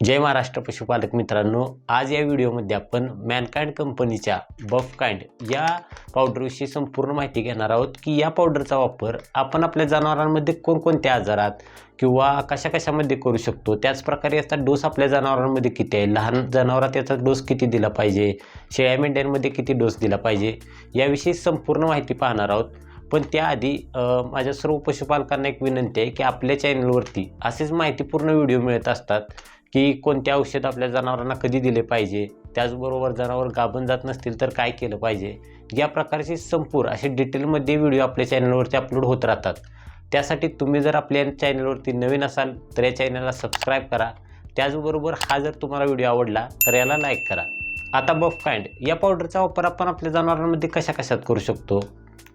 जय महाराष्ट्र पशुपालक मित्रांनो. आज या व्हिडिओमध्ये आपण मॅनकाइंड कंपनीच्या बफकाइंड या पावडरविषयी संपूर्ण माहिती घेणार आहोत की या पावडरचा वापर आपण आपल्या जनावरांमध्ये कोणकोणत्या आजारात किंवा कशा कशामध्ये करू शकतो? त्याचप्रकारे याचा डोस आपल्या जनावरांमध्ये किती आहे? लहान जनावरात याचा डोस किती दिला पाहिजे? शेळ्या मेंढ्यांमध्ये किती डोस दिला पाहिजे? याविषयी संपूर्ण माहिती पाहणार आहोत. पण त्याआधी माझ्या सर्व पशुपालकांना एक विनंती आहे की आपल्या चॅनलवरती असेच माहितीपूर्ण व्हिडिओ मिळत असतात की कोणते औषध आपल्या जनावरांना कधी दिले पाहिजे? त्याचबरोबर जनावर गाभण जात नसतील तर काय केलं पाहिजे? या प्रकारचे संपूर्ण असे डिटेलमध्ये व्हिडिओ आपल्या चॅनलवरती अपलोड होत राहतात. त्यासाठी तुम्ही जर आपल्या चॅनलवरती नवीन असाल तर या चॅनलला सबस्क्राईब करा. त्याचबरोबर हा जर तुम्हाला व्हिडिओ आवडला तर याला लाईक करा. आता बफकाइंड या पावडरचा वापर आपण आपल्या जनावरांमध्ये कशा कशात करू शकतो?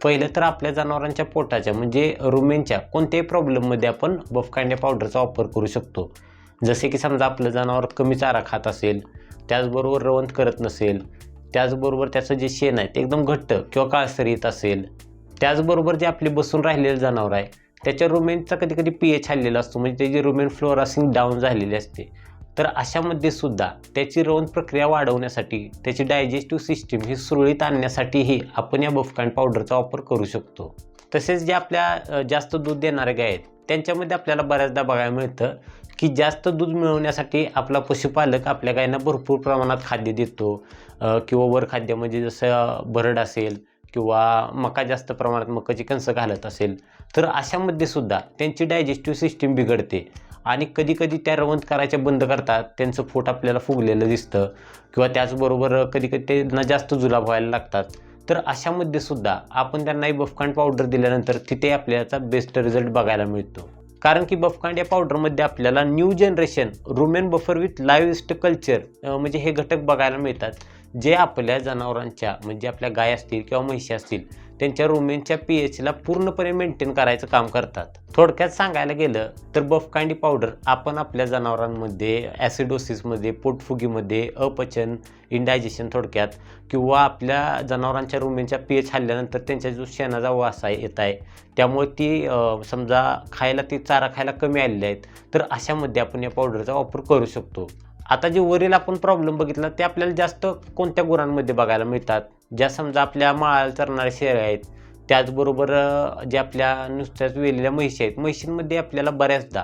पहिलं तर आपल्या जनावरांच्या पोटाच्या म्हणजे रुमेनच्या कोणत्याही प्रॉब्लेममध्ये आपण बफकाइंड या पावडरचा वापर करू शकतो. जसे की समजा आपलं जनावर कमी चारा खात असेल त्याचबरोबर रवंथ करत नसेल त्याचबरोबर त्याचं जे शेण आहे ते एकदम घट्ट किंवा काळसर येत असेल त्याचबरोबर जे आपले बसून राहिलेलं जनावर आहे त्याच्या रुमेनचा कधी कधी पी एच हल्लेला असतो म्हणजे त्याची रुमेन फ्लोरासिंग डाऊन झालेली असते. तर अशामध्ये सुद्धा त्याची रवंत प्रक्रिया वाढवण्यासाठी त्याची डायजेस्टिव्ह सिस्टीम ही सुरळीत आणण्यासाठीही आपण या बफकांड पावडरचा वापर करू शकतो. तसेच जे आपल्या जास्त दूध देणारे गाय आहेत त्यांच्यामध्ये आपल्याला बऱ्याचदा बघायला मिळतं की जास्त दूध मिळवण्यासाठी आपला पशुपालक आपल्या गायींना भरपूर प्रमाणात खाद्य देतो. किंवा वर खाद्य म्हणजे जसं भरड असेल किंवा मका जास्त प्रमाणात मकाची कणसं घालत असेल तर अशामध्ये सुद्धा त्यांची डायजेस्टिव्ह सिस्टीम बिघडते. आणि कधीकधी त्या रवंत करायच्या बंद करतात त्यांचं पोट आपल्याला फुगलेलं दिसतं किंवा त्याचबरोबर कधी कधी त्यांना जास्त जुलाब व्हायला लागतात. तर अशामध्ये सुद्धा आपण त्यांना बफकांड पावडर दिल्यानंतर तिथे आपल्याचा बेस्ट रिझल्ट बघायला मिळतो. कारण की बफकांड या पावडरमध्ये आपल्याला new generation rumen buffer with live yeast culture म्हणजे हे घटक बघायला मिळतात जे आपल्या जनावरांच्या म्हणजे आपल्या गाय असतील किंवा म्हशी असतील त्यांच्या रुमेनच्या पी एचला पूर्णपणे मेंटेन करायचं काम करतात. थोडक्यात सांगायला गेलं तर बफकांडी पावडर आपण आपल्या जनावरांमध्ये ॲसिडोसिसमध्ये पोटफुगीमध्ये अपचन इंडायजेशन थोडक्यात किंवा आपल्या जनावरांच्या रुमेनच्या पी एच हल्ल्यानंतर त्यांच्या जो शेणाचा वास आहे येत आहे त्यामुळे ती समजा खायला ती चारा खायला कमी आलेल्या आहेत तर अशामध्ये आपण या पावडरचा वापर करू शकतो. आता जे वरील आपण प्रॉब्लेम बघितला ते आपल्याला जास्त कोणत्या गुरांमध्ये बघायला मिळतात? ज्या समजा आपल्या माळाला चरणाऱ्या शेळ्या आहेत त्याचबरोबर जे आपल्या नुसत्याच वेलेल्या म्हशी आहेत म्हशींमध्ये आपल्याला बऱ्याचदा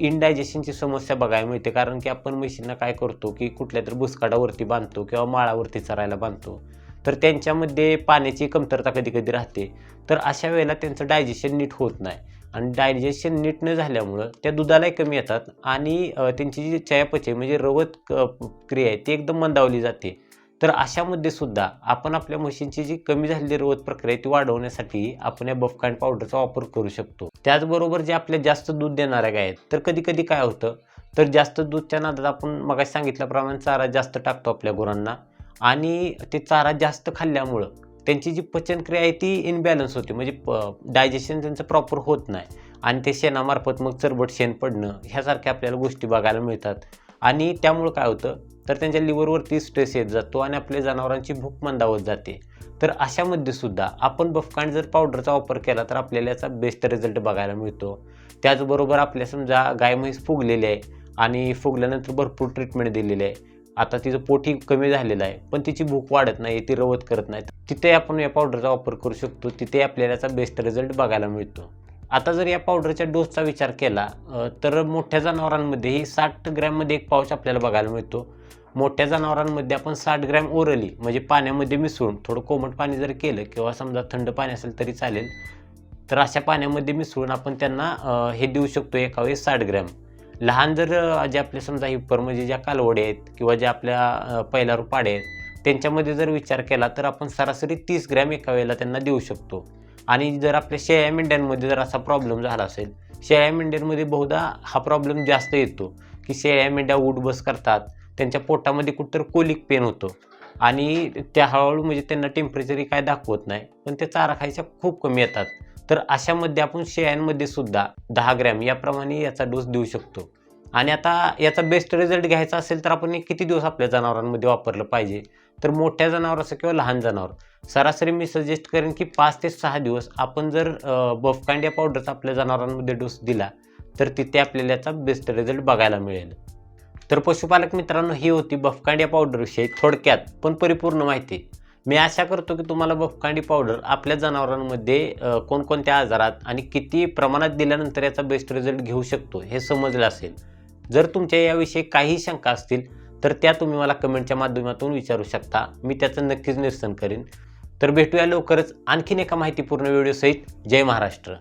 इनडायजेशनची समस्या बघायला मिळते. कारण की आपण म्हशींना काय करतो की कुठल्या तरी भुसकाडावरती बांधतो किंवा माळावरती चरायला बांधतो. तर त्यांच्यामध्ये पाण्याची कमतरता कधी कधी राहते. तर अशा वेळेला त्यांचं डायजेशन नीट होत नाही. आणि डायजेशन नीट न झाल्यामुळं त्या दुधालाही कमी येतात आणि त्यांची जी चयापचय म्हणजे रवत क्रिया आहे ती एकदम मंदावली जाते. तर अशामध्ये सुद्धा आपण आपल्या म्हशींची जी कमी झालेली रवत प्रक्रिया आहे ती वाढवण्यासाठी आपण या बफकांड पावडरचा वापर करू शकतो. त्याचबरोबर जे आपल्या जास्त दूध देणाऱ्या गाय आहेत तर कधी कधी काय होतं तर जास्त दूधच्या नादात आपण मगाशी सांगितल्याप्रमाणे चारा जास्त टाकतो आपल्या गुरांना आणि ते चारा जास्त खाल्ल्यामुळं त्यांची जी पचनक्रिया आहे ती इनबॅलन्स होते. म्हणजे प डायजेशन त्यांचं प्रॉपर होत नाही. आणि ते शेणामार्फत मग चरबट शेण पडणं ह्यासारख्या आपल्याला गोष्टी बघायला मिळतात. आणि त्यामुळं काय होतं तर त्यांच्या लिव्हरवरती स्ट्रेस येत जातो आणि आपल्या जनावरांची भूक मंदावत जाते. तर अशामध्ये सुद्धा आपण बफकांड जर पावडरचा वापर केला तर आपल्याला याचा बेस्ट रिझल्ट बघायला मिळतो. त्याचबरोबर आपल्या समजा गाय म्हैस फुगलेली आहे आणि फुगल्यानंतर भरपूर ट्रीटमेंट दिलेली आहे. आता तिचं पोटी कमी झालेलं आहे पण तिची भूक वाढत नाही ती रवत करत नाही. तिथे आपण या पावडरचा वापर करू शकतो. तिथे आपल्याला याचा बेस्ट रिझल्ट बघायला मिळतो. आता जर या पावडरच्या डोसचा विचार केला तर मोठ्या जनावरांमध्येही साठ ग्रॅममध्ये एक पाऊच आपल्याला बघायला मिळतो. मोठ्या जनावरांमध्ये आपण साठ ग्रॅम ओरली म्हणजे पाण्यामध्ये मिसळून थोडं कोमट पाणी जर केलं किंवा समजा थंड पाणी असेल तरी चालेल तर अशा पाण्यामध्ये मिसळून आपण त्यांना हे देऊ शकतो एका वेळेस साठ ग्रॅम लहान जर जे आपले समजा हिप्पर म्हणजे ज्या कालवडे आहेत किंवा ज्या आपल्या अ, पहिला पाडे आहेत त्यांच्यामध्ये जर विचार केला तर आपण सरासरी तीस ग्रॅम एका वेळेला त्यांना देऊ शकतो. आणि जर आपल्या शेळ्या मेंढ्यांमध्ये जर असा प्रॉब्लेम झाला असेल शेळ्या मेंढ्यांमध्ये बहुधा हा प्रॉब्लेम जास्त येतो की शेळ्या मेंढ्या उठबस करतात त्यांच्या पोटामध्ये कुठंतरी कोलिक पेन होतो. आणि त्या हळूहळू म्हणजे त्यांना टेम्परेचरही काय दाखवत नाही पण ते चारा खायच्या खूप कमी येतात. तर अशामध्ये आपण शेळ्यांमध्ये सुद्धा दहा ग्रॅम याप्रमाणे याचा डोस देऊ शकतो. आणि आता याचा बेस्ट रिझल्ट घ्यायचा असेल तर आपण हे किती दिवस आपल्या जनावरांमध्ये वापरलं पाहिजे? तर मोठ्या जनावर असं किंवा लहान जनावर सरासरी मी सजेस्ट करेन की पाच ते सहा दिवस आपण जर बफकांड्या पावडरचा आपल्या जनावरांमध्ये डोस दिला तर तिथे आपल्याला याचा बेस्ट रिझल्ट बघायला मिळेल. तर पशुपालक मित्रांनो ही होती बफकांड्या पावडरविषयी थोडक्यात पण परिपूर्ण माहिती. मी आशा करतो की तुम्हाला बफकांडी पावडर आपल्या जनावरांमध्ये कोणकोणत्या आजारात आणि किती प्रमाणात दिल्यानंतर याचा बेस्ट रिझल्ट घेऊ शकतो हे समजलं असेल. जर तुमच्या याविषयी काही शंका असतील तर त्या तुम्ही मला कमेंटच्या माध्यमातून विचारू शकता. मी त्याचं नक्कीच निरसन करेन. तर भेटूया लवकरच आणखीन एका माहितीपूर्ण व्हिडिओसहित जय महाराष्ट्र.